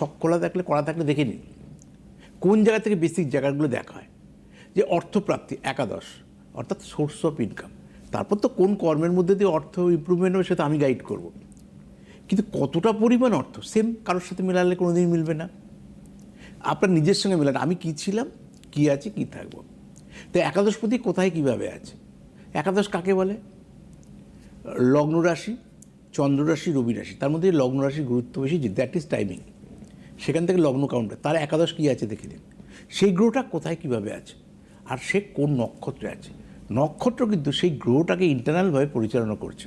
ছক খোলা থাকলে করা থাকলে দেখে নিন। কোন জায়গা থেকে বেসিক জায়গাগুলো দেখা হয়? যে অর্থপ্রাপ্তি, একাদশ, অর্থাৎ সোর্স অফ ইনকাম। তারপর তো কোন কর্মের মধ্যে দিয়ে অর্থ ইম্প্রুভমেন্ট হবে সেটা আমি গাইড করব। কিন্তু কতটা পরিমাণ অর্থ? সেম কারোর সাথে মেলালে কোনো দিন মিলবে না। আপনার নিজের সঙ্গে মেলান আমি কী ছিলাম? কি আছে? কি থাকব? তো একাদশপতি কোথায় কীভাবে আছে? একাদশ কাকে বলে? লগ্ন রাশি, চন্দ্র রাশি, রবি রাশি। তার মধ্যে লগ্ন রাশির গুরুত্ব বেশি দ্যাট ইজ টাইমিং সেখান থেকে লগ্ন কাউন্টার তার একাদশ কী আছে দেখে দিন সেই গ্রহটা কোথায় কীভাবে আছে? আর সে কোন নক্ষত্রে আছে? নক্ষত্র কিন্তু সেই গ্রহটাকে ইন্টারনালভাবে পরিচালনা করছে।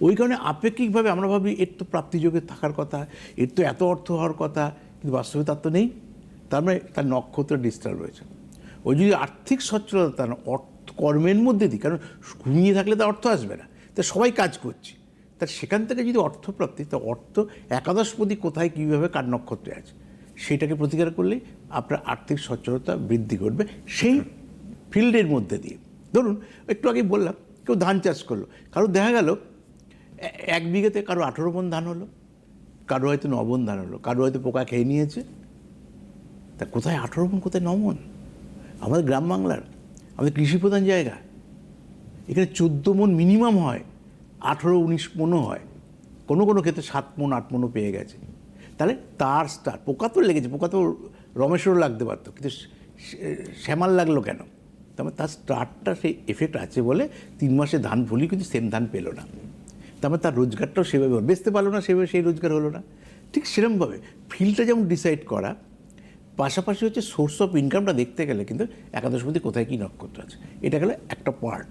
ওই কারণে আপেক্ষিকভাবে আমরা ভাবি, এর তো প্রাপ্তিযোগে থাকার কথা, এর তো এত অর্থ হওয়ার কথা, কিন্তু বাস্তবে তার তো নেই। তার মানে তার নক্ষত্র ডিস্টার্ব রয়েছে। ওই যদি আর্থিক সচ্ছলতা অর্থ কর্মের মধ্যে দিই, কারণ ঘুমিয়ে থাকলে তো অর্থ আসবে না। তা সবাই কাজ করছে। তা সেখান থেকে যদি অর্থ প্রাপ্তি, তো অর্থ একাদশপতি কোথায় কীভাবে কার নক্ষত্রে আছে? সেটাকে প্রতিকার করলেই আপনার আর্থিক সচ্ছলতা বৃদ্ধি করবে সেই ফিল্ডের মধ্যে দিয়ে। ধরুন, একটু আগে বললাম, কেউ ধান চাষ করল, কারও দেখা গেল এক বিঘেতে কারও আঠেরো মন ধান হলো, কারও হয়তো নবন ধান হলো, কারও হয়তো পোকা খেয়ে নিয়েছে। তা কোথায় আঠেরো মন, কোথায় নমন আমাদের গ্রাম বাংলার, আমাদের কৃষিপ্রধান জায়গা, এখানে চোদ্দ মন মিনিমাম হয়। আঠেরো, উনিশ মনও হয়। কোনো কোনো ক্ষেত্রে সাত মন, আট মনও পেয়ে গেছে। তাহলে তার স্টার, পোকা তো লেগেছে, পোকা তো রমেশেরও লাগতে পারতো, কিন্তু শ্যামাল লাগল কেন? তার মানে তার স্টারটা সেই এফেক্ট আছে বলে তিন মাসে ধান ভুলি কিন্তু সেম ধান পেল না। তারপরে তার রোজগারটাও সেভাবে। বেচতে পারল না, সেভাবে সেই রোজগার হলো না। ঠিক সেরকমভাবে ফিল্ডটা যেমন ডিসাইড করা, পাশাপাশি হচ্ছে সোর্স অফ ইনকামটা দেখতে গেলে কিন্তু একাদশ একাদশপতি কোথায় কী নক্ষত্র আছে? এটা গেলে একটা পার্ট